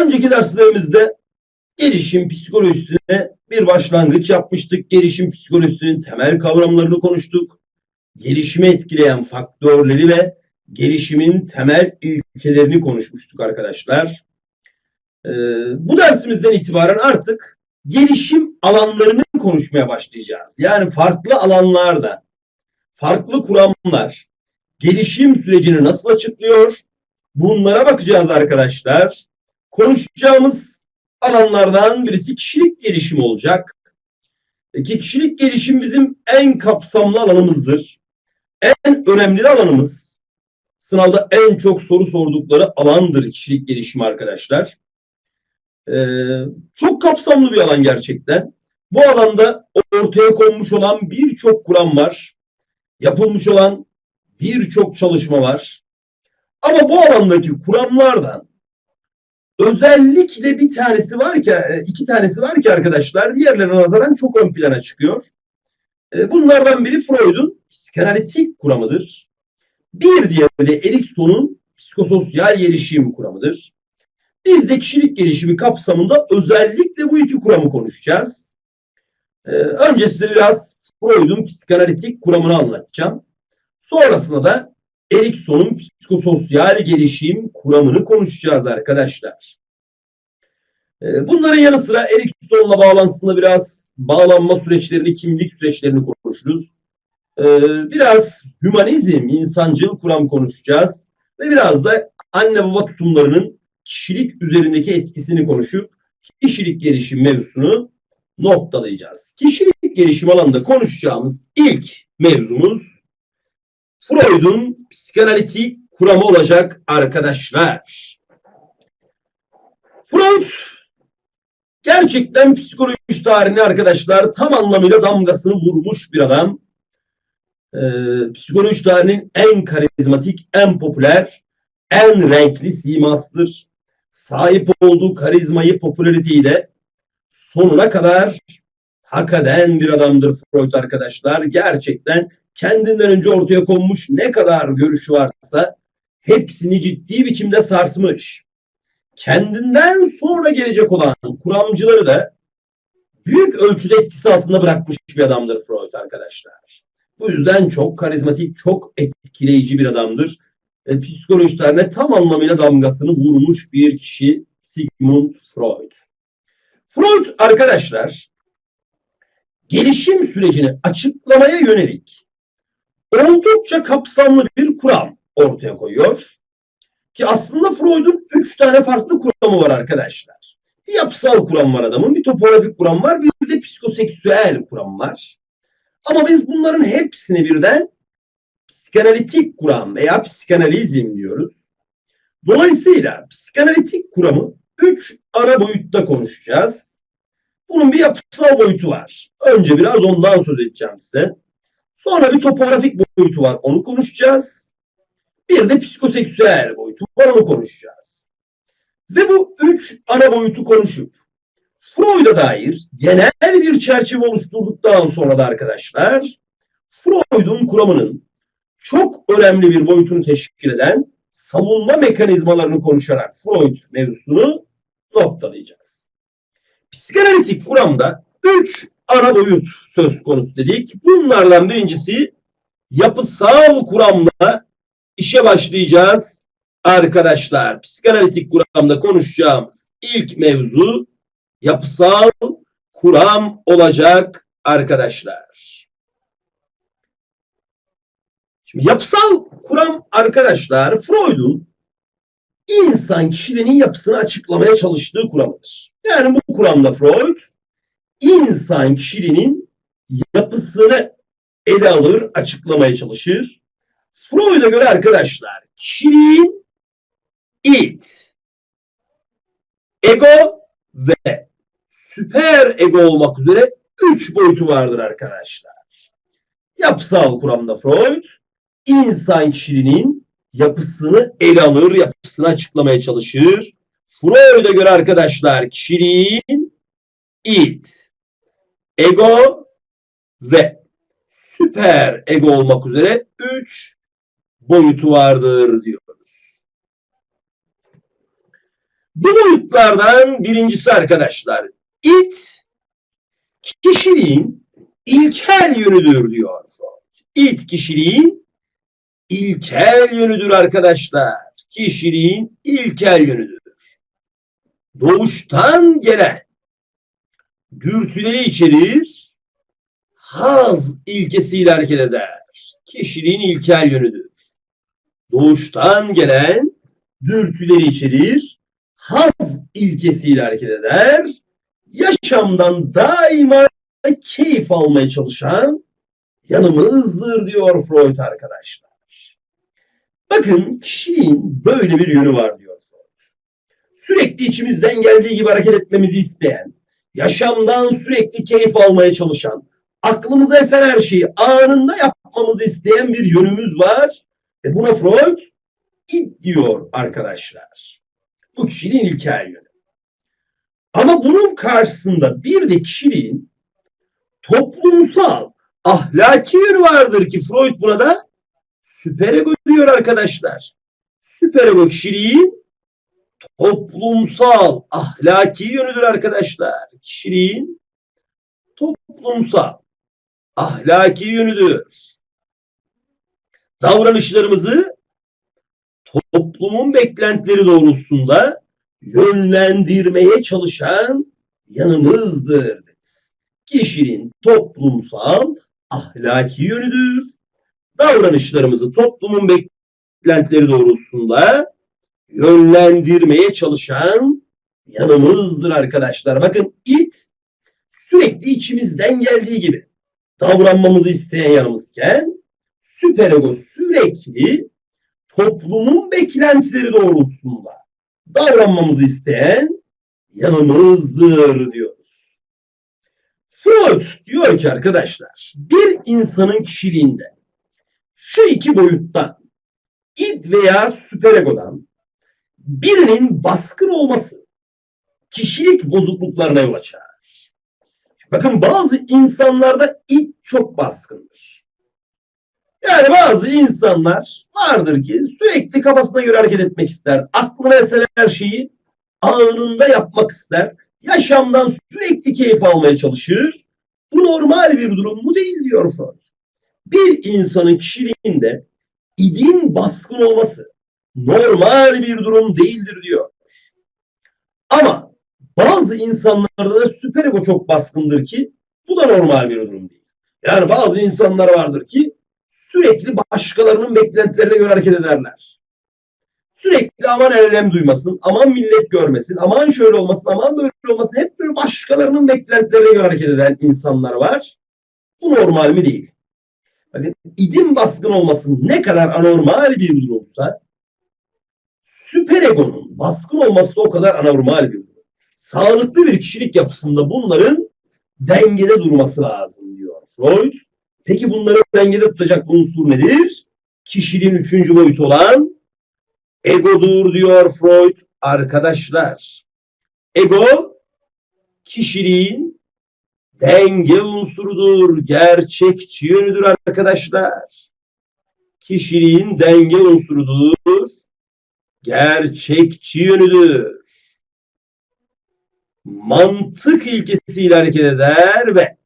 önceki derslerimizde gelişim psikolojisine bir başlangıç yapmıştık. Gelişim psikolojisinin temel kavramlarını konuştuk. Gelişimi etkileyen faktörleri ve gelişimin temel ilkelerini konuşmuştuk arkadaşlar. Ee, bu dersimizden itibaren artık gelişim alanlarını konuşmaya başlayacağız. Yani farklı alanlarda, farklı kuramlar gelişim sürecini nasıl açıklıyor? Bunlara bakacağız arkadaşlar. Konuşacağımız alanlardan birisi kişilik gelişimi olacak. Ki kişilik gelişim bizim en kapsamlı alanımızdır. En önemli alanımız. Sınavda en çok soru sordukları alandır kişilik gelişimi arkadaşlar. Ee, çok kapsamlı bir alan gerçekten. Bu alanda ortaya konmuş olan birçok kuram var. Yapılmış olan birçok çalışma var. Ama bu alandaki kuramlardan özellikle bir tanesi var ki, iki tanesi var ki arkadaşlar diğerlerine nazaran çok ön plana çıkıyor. E, bunlardan biri Freud'un psikanalitik kuramıdır. Bir diğeri de Erikson'un psikososyal gelişim kuramıdır. Biz de kişilik gelişimi kapsamında özellikle bu iki kuramı konuşacağız. Ee, önce size biraz Freud'un psikanalitik kuramını anlatacağım. Sonrasında da Erikson'un psikososyal gelişim kuramını konuşacağız arkadaşlar. Ee, bunların yanı sıra Erikson'la bağlantısında biraz bağlanma süreçlerini, kimlik süreçlerini konuşuruz. Ee, biraz hümanizm, insancıl kuram konuşacağız. Ve biraz da anne baba tutumlarının kişilik üzerindeki etkisini konuşup kişilik gelişim mevzusunu noktalayacağız. Kişilik gelişim alanında konuşacağımız ilk mevzumuz Freud'un psikanalitik kuramı olacak arkadaşlar. Freud gerçekten psikoloji tarihine arkadaşlar tam anlamıyla damgasını vurmuş bir adam. Ee, psikoloji tarihinin en karizmatik, en popüler, en renkli simasıdır. Sahip olduğu karizmayı, popülariteyi de sonuna kadar hak eden bir adamdır Freud arkadaşlar. Gerçekten kendinden önce ortaya konmuş ne kadar görüşü varsa hepsini ciddi biçimde sarsmış. Kendinden sonra gelecek olan kuramcıları da büyük ölçüde etkisi altında bırakmış bir adamdır Freud arkadaşlar. Bu yüzden çok karizmatik, çok etkileyici bir adamdır. E, psikolojilerine tam anlamıyla damgasını vurmuş bir kişi Sigmund Freud. Freud arkadaşlar gelişim sürecini açıklamaya yönelik oldukça kapsamlı bir kuram ortaya koyuyor. Ki aslında Freud'un üç tane farklı kuramı var arkadaşlar. Bir yapısal kuram var adamın, bir topografik kuram var, bir de psikoseksüel kuram var. Ama biz bunların hepsini birden psikanalitik kuram veya psikanalizm diyoruz. Dolayısıyla psikanalitik kuramı üç ara boyutta konuşacağız. Bunun bir yapısal boyutu var. Önce biraz ondan söz edeceğim size. Sonra bir topografik boyutu var. Onu konuşacağız. Bir de psikoseksüel boyutu var. Onu konuşacağız. Ve bu üç ana boyutu konuşup Freud'a dair genel bir çerçeve oluşturduktan sonra da arkadaşlar Freud'un kuramının çok önemli bir boyutunu teşkil eden savunma mekanizmalarını konuşarak Freud mevzusunu noktalayacağız. Psikanalitik kuramda üç ana boyut söz konusu dedik. Bunlardan birincisi yapısal kuramla işe başlayacağız. Arkadaşlar psikanalitik kuramda konuşacağımız ilk mevzu yapısal kuram olacak arkadaşlar. Şimdi yapısal kuram arkadaşlar Freud'un insan kişiliğinin yapısını açıklamaya çalıştığı kuramıdır. Yani bu kuramda Freud insan kişiliğinin yapısını ele alır, açıklamaya çalışır. Freud'a göre arkadaşlar kişiliğin it, ego ve süper ego olmak üzere üç boyutu vardır arkadaşlar. Yapısal kuramda Freud insan kişiliğinin yapısını ele alır, yapısını açıklamaya çalışır. Freud'a göre arkadaşlar kişiliğin it, ego ve süper ego olmak üzere üç boyutu vardır diyoruz. Bu boyutlardan birincisi arkadaşlar. it kişiliğin ilkel yönüdür diyor. it kişiliğin ilkel yönüdür arkadaşlar. Kişiliğin ilkel yönüdür. Doğuştan gelen dürtüleri içerir, haz ilkesiyle hareket eder. Kişiliğin ilkel yönüdür. Doğuştan gelen dürtüleri içerir, haz ilkesiyle hareket eder. Yaşamdan daima keyif almaya çalışan yanımızdır diyor Freud arkadaşlar. Bakın kişiliğin böyle bir yönü var diyor Freud. Sürekli içimizden geldiği gibi hareket etmemizi isteyen, yaşamdan sürekli keyif almaya çalışan, aklımıza esen her şeyi anında yapmamızı isteyen bir yönümüz var. E buna Freud id diyor arkadaşlar. Bu kişiliğin ilkel yönü. Ama bunun karşısında bir de kişiliğin toplumsal, ahlaki yönü vardır ki Freud buna da süperego diyor arkadaşlar. Süperego kişiliğin toplumsal, ahlaki yönüdür arkadaşlar. Kişiliğin toplumsal, ahlaki yönüdür. Davranışlarımızı toplumun beklentileri doğrultusunda yönlendirmeye çalışan yanımızdır. Kişinin toplumsal, ahlaki yönüdür. Davranışlarımızı toplumun beklentileri doğrultusunda yönlendirmeye çalışan yanımızdır arkadaşlar. Bakın it sürekli içimizden geldiği gibi davranmamızı isteyen yanımızken süperego sürekli toplumun beklentileri doğrultusunda davranmamızı isteyen yanımızdır diyoruz. Freud diyor ki arkadaşlar bir insanın kişiliğinde şu iki boyuttan id veya süperegodan birinin baskın olması kişilik bozukluklarına yol açar. Bakın bazı insanlarda id çok baskındır. Yani bazı insanlar vardır ki sürekli kafasına göre hareket etmek ister. Aklına esen her şeyi anında yapmak ister. Yaşamdan sürekli keyif almaya çalışır. Bu normal bir durum mu değil diyor Freud. Bir insanın kişiliğinde idin baskın olması normal bir durum değildir diyor. Ama bazı insanlarda da süperego çok baskındır ki bu da normal bir durum değil. Yani bazı insanlar vardır ki sürekli başkalarının beklentilerine göre hareket ederler. Sürekli aman elem duymasın, aman millet görmesin, aman şöyle olmasın, aman böyle olmasın. Hep böyle başkalarının beklentilerine göre hareket eden insanlar var. Bu normal mi değil? Bakın idim baskın olması ne kadar anormal bir durumsa süperegonun baskın olması da o kadar anormal bir durum. Sağlıklı bir kişilik yapısında bunların dengede durması lazım diyor Freud. Peki bunları dengede tutacak unsur nedir? Kişiliğin üçüncü boyutu olan egodur diyor Freud. Arkadaşlar, ego kişiliğin denge unsurudur, gerçekçi yönüdür arkadaşlar. Kişiliğin denge unsurudur, gerçekçi yönüdür. Mantık ilkesiyle hareket eder ve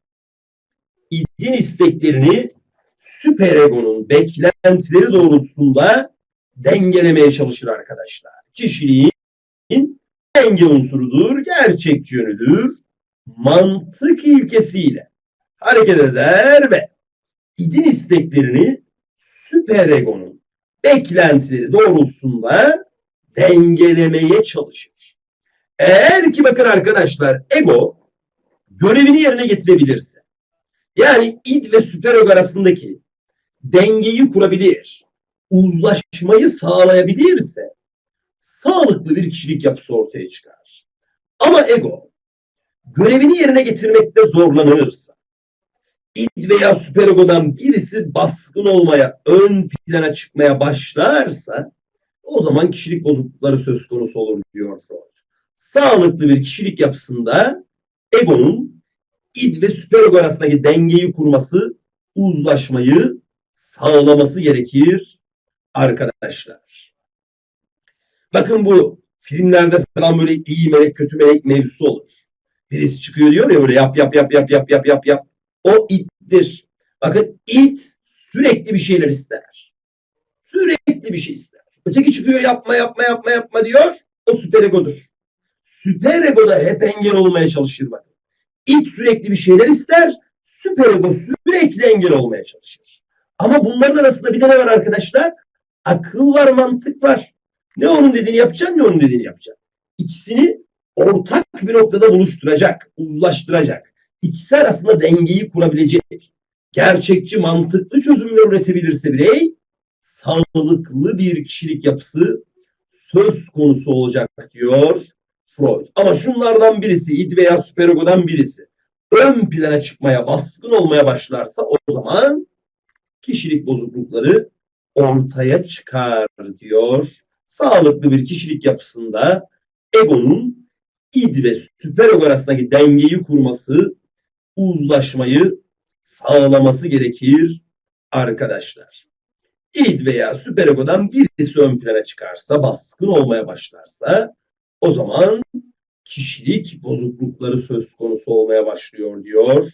idin isteklerini süperegonun beklentileri doğrultusunda dengelemeye çalışır arkadaşlar. Kişiliğin denge unsurudur, gerçekçi yönüdür, mantık ilkesiyle hareket eder ve idin isteklerini süperegonun beklentileri doğrultusunda dengelemeye çalışır. Eğer ki bakın arkadaşlar ego görevini yerine getirebilirse yani id ve süperego arasındaki dengeyi kurabilir, uzlaşmayı sağlayabilirse sağlıklı bir kişilik yapısı ortaya çıkar. Ama ego görevini yerine getirmekte zorlanırsa, id veya süperegodan birisi baskın olmaya, ön plana çıkmaya başlarsa o zaman kişilik bozuklukları söz konusu olur diyor Freud. Sağlıklı bir kişilik yapısında egonun id ve süperego arasındaki dengeyi kurması, uzlaşmayı sağlaması gerekir arkadaşlar. Bakın bu filmlerde falan böyle iyi melek kötü melek mevzusu olur. Birisi çıkıyor diyor ya böyle yap yap yap yap yap yap yap yap. O ittir. Bakın it sürekli bir şeyler ister. Sürekli bir şey ister. Öteki çıkıyor yapma yapma yapma yapma diyor. O süperegodur. Süperego da hep engel olmaya çalışır bakın. İt sürekli bir şeyler ister. Süperego sürekli engel olmaya çalışır. Ama bunların arasında bir de ne var arkadaşlar? Akıl var, mantık var. Ne onun dediğini yapacaksın, ne onun dediğini yapacaksın. İkisini ortak bir noktada buluşturacak, uzlaştıracak. İkisi arasında dengeyi kurabilecek. Gerçekçi, mantıklı çözümler üretebilirse birey, sağlıklı bir kişilik yapısı söz konusu olacak diyor Freud. Ama şunlardan birisi, id veya süperegodan birisi ön plana çıkmaya, baskın olmaya başlarsa o zaman kişilik bozuklukları ortaya çıkar diyor. Sağlıklı bir kişilik yapısında egonun id ve süperego arasındaki dengeyi kurması, uzlaşmayı sağlaması gerekir arkadaşlar. İd veya süperegodan birisi ön plana çıkarsa, baskın olmaya başlarsa o zaman kişilik bozuklukları söz konusu olmaya başlıyor diyor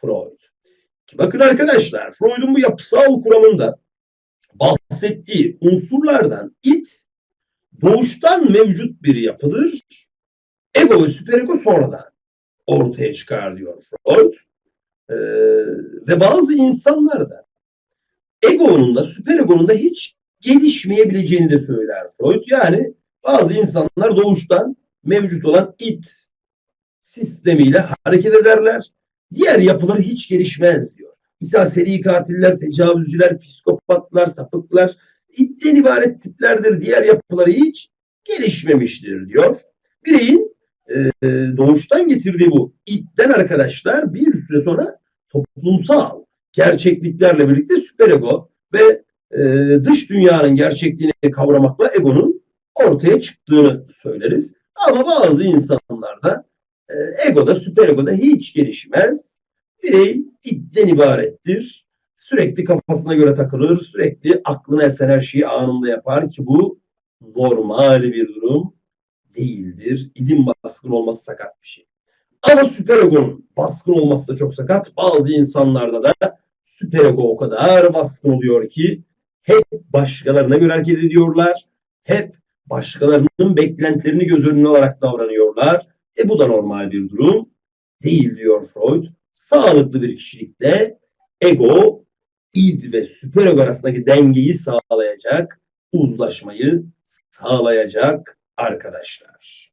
Freud. Bakın arkadaşlar Freud'un bu yapısal kuramında bahsettiği unsurlardan it doğuştan mevcut bir yapıdır. Ego ve süperego sonradan ortaya çıkar diyor Freud. Ee, ve bazı insanlar da egonun da süperegonun da hiç gelişmeyebileceğini de söyler Freud. Yani bazı insanlar doğuştan mevcut olan it sistemiyle hareket ederler. Diğer yapıları hiç gelişmez diyor. Mesela seri katiller, tecavüzcüler, psikopatlar, sapıklar itten ibaret tiplerdir. Diğer yapıları hiç gelişmemiştir diyor. Bireyin e, doğuştan getirdiği bu itten arkadaşlar bir süre sonra toplumsal gerçekliklerle birlikte süperego ve e, dış dünyanın gerçekliğini kavramakla egonun ortaya çıktığını söyleriz. Ama bazı insanlarda e, egoda, süperegoda hiç gelişmez. Birey itten ibarettir. Sürekli kafasına göre takılır. Sürekli aklına esen her şeyi anında yapar ki bu normal bir durum değildir. İdin baskın olması sakat bir şey. Ama süperegonun baskın olması da çok sakat. Bazı insanlarda da süperego o kadar baskın oluyor ki hep başkalarına göre hareket ediyorlar. Hep başkalarının beklentilerini göz önüne alarak davranıyorlar. E bu da normal bir durum değil diyor Freud. Sağlıklı bir kişilikte ego, id ve süperego arasındaki dengeyi sağlayacak, uzlaşmayı sağlayacak arkadaşlar.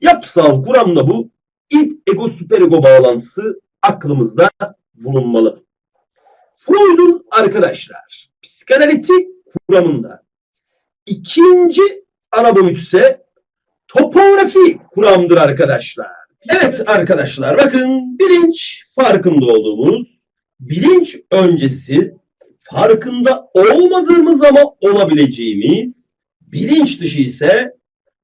Yapısal kuramda bu id, ego, süperego bağlantısı aklımızda bulunmalı. Freud'un arkadaşlar psikanalitik kuramında ikinci ana boyut ise topografi kuramdır arkadaşlar. Evet arkadaşlar bakın bilinç farkında olduğumuz, bilinç öncesi farkında olmadığımız ama olabileceğimiz, bilinç dışı ise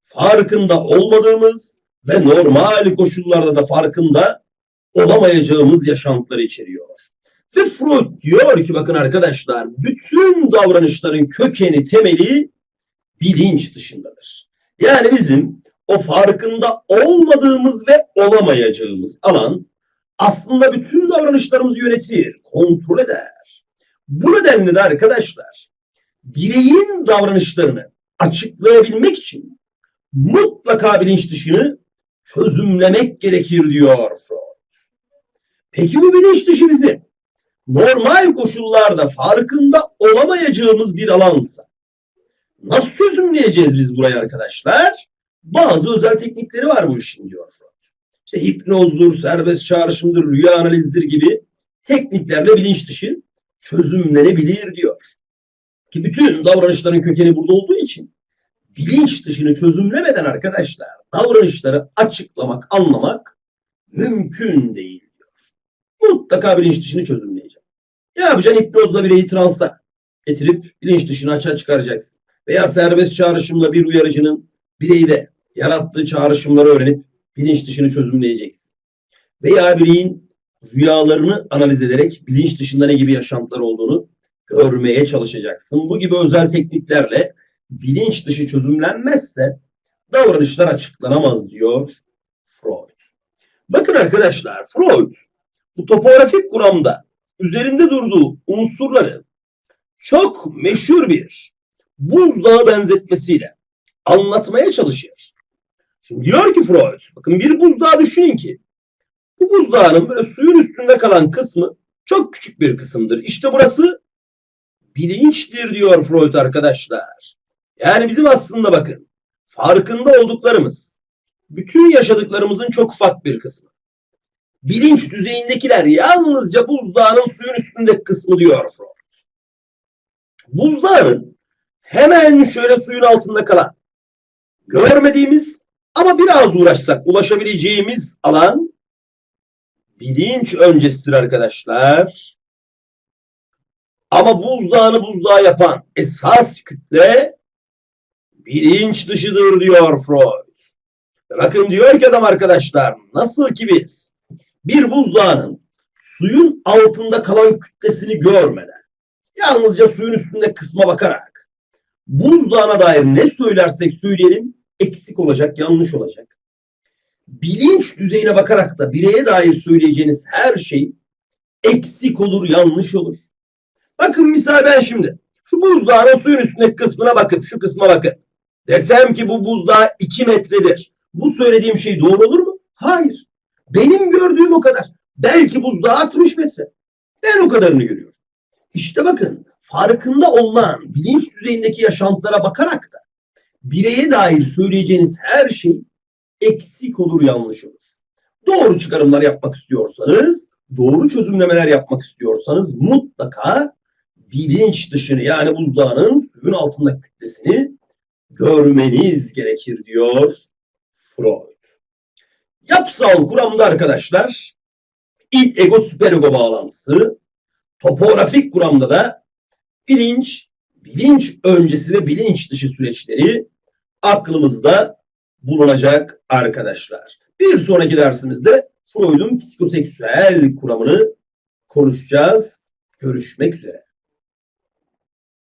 farkında olmadığımız ve normal koşullarda da farkında olamayacağımız yaşantıları içeriyor. Ve Freud diyor ki bakın arkadaşlar bütün davranışların kökeni temeli bilinç dışındadır. Yani bizim o farkında olmadığımız ve olamayacağımız alan aslında bütün davranışlarımızı yönetir, kontrol eder. Bu nedenle de arkadaşlar bireyin davranışlarını açıklayabilmek için mutlaka bilinç dışını çözümlemek gerekir diyor Freud. Peki bu bilinç dışı bizim normal koşullarda farkında olamayacağımız bir alansa nasıl çözümleyeceğiz biz burayı arkadaşlar? Bazı özel teknikleri var bu işin diyor. İşte hipnozdur, serbest çağrışımdır, rüya analizdir gibi tekniklerle bilinç dışı çözümlenebilir diyor. Ki bütün davranışların kökeni burada olduğu için bilinç dışını çözümlemeden arkadaşlar davranışları açıklamak, anlamak mümkün değil diyor. Mutlaka bilinç dışını çözümleyeceğim. Ne yapacaksın? Hipnozla bireyi transa getirip bilinç dışını açığa çıkaracaksın. Veya serbest çağrışımla bir uyarıcının bireyde yarattığı çağrışımları öğrenip bilinç dışını çözümleyeceksin. Veya bireyin rüyalarını analiz ederek bilinç dışında ne gibi yaşantılar olduğunu görmeye çalışacaksın. Bu gibi özel tekniklerle bilinç dışı çözümlenmezse davranışlar açıklanamaz diyor Freud. Bakın arkadaşlar Freud bu topografik kuramda üzerinde durduğu unsurları çok meşhur bir buzdağı benzetmesiyle anlatmaya çalışıyor. Şimdi diyor ki Freud, bakın bir buzdağı düşünün ki bu buzdağının böyle suyun üstünde kalan kısmı çok küçük bir kısımdır. İşte burası bilinçtir diyor Freud arkadaşlar. Yani bizim aslında bakın farkında olduklarımız bütün yaşadıklarımızın çok ufak bir kısmı. Bilinç düzeyindekiler yalnızca buzdağının suyun üstündeki kısmı diyor. Buzdağının hemen şöyle suyun altında kalan görmediğimiz ama biraz uğraşsak ulaşabileceğimiz alan bilinç öncesidir arkadaşlar. Ama buzdağını buzdağı yapan esas kütle bilinç dışıdır diyor Freud. Bakın diyor ki adam arkadaşlar nasıl ki biz bir buzdağının suyun altında kalan kütlesini görmeden yalnızca suyun üstünde kısma bakarak buzdağına dair ne söylersek söyleyelim eksik olacak, yanlış olacak. Bilinç düzeyine bakarak da bireye dair söyleyeceğiniz her şey eksik olur, yanlış olur. Bakın misal ben şimdi şu buzdağının suyun üstündeki kısmına bakıp şu kısma bakın. Desem ki bu buzdağı 2 metredir. Bu söylediğim şey doğru olur mu? Hayır. Benim gördüğüm o kadar. Belki buzdağı 60 metre. Ben o kadarını görüyorum. İşte bakın farkında olunan bilinç düzeyindeki yaşantılara bakarak da bireye dair söyleyeceğiniz her şey eksik olur, yanlış olur. Doğru çıkarımlar yapmak istiyorsanız, doğru çözümlemeler yapmak istiyorsanız mutlaka bilinç dışını yani buzdağının suyun altındaki kütlesini görmeniz gerekir diyor Freud. Yapısal kuramda arkadaşlar id ego süperego bağlantısı, topografik kuramda da bilinç, bilinç öncesi ve bilinç dışı süreçleri aklımızda bulunacak arkadaşlar. Bir sonraki dersimizde Freud'un psikoseksüel kuramını konuşacağız. Görüşmek üzere.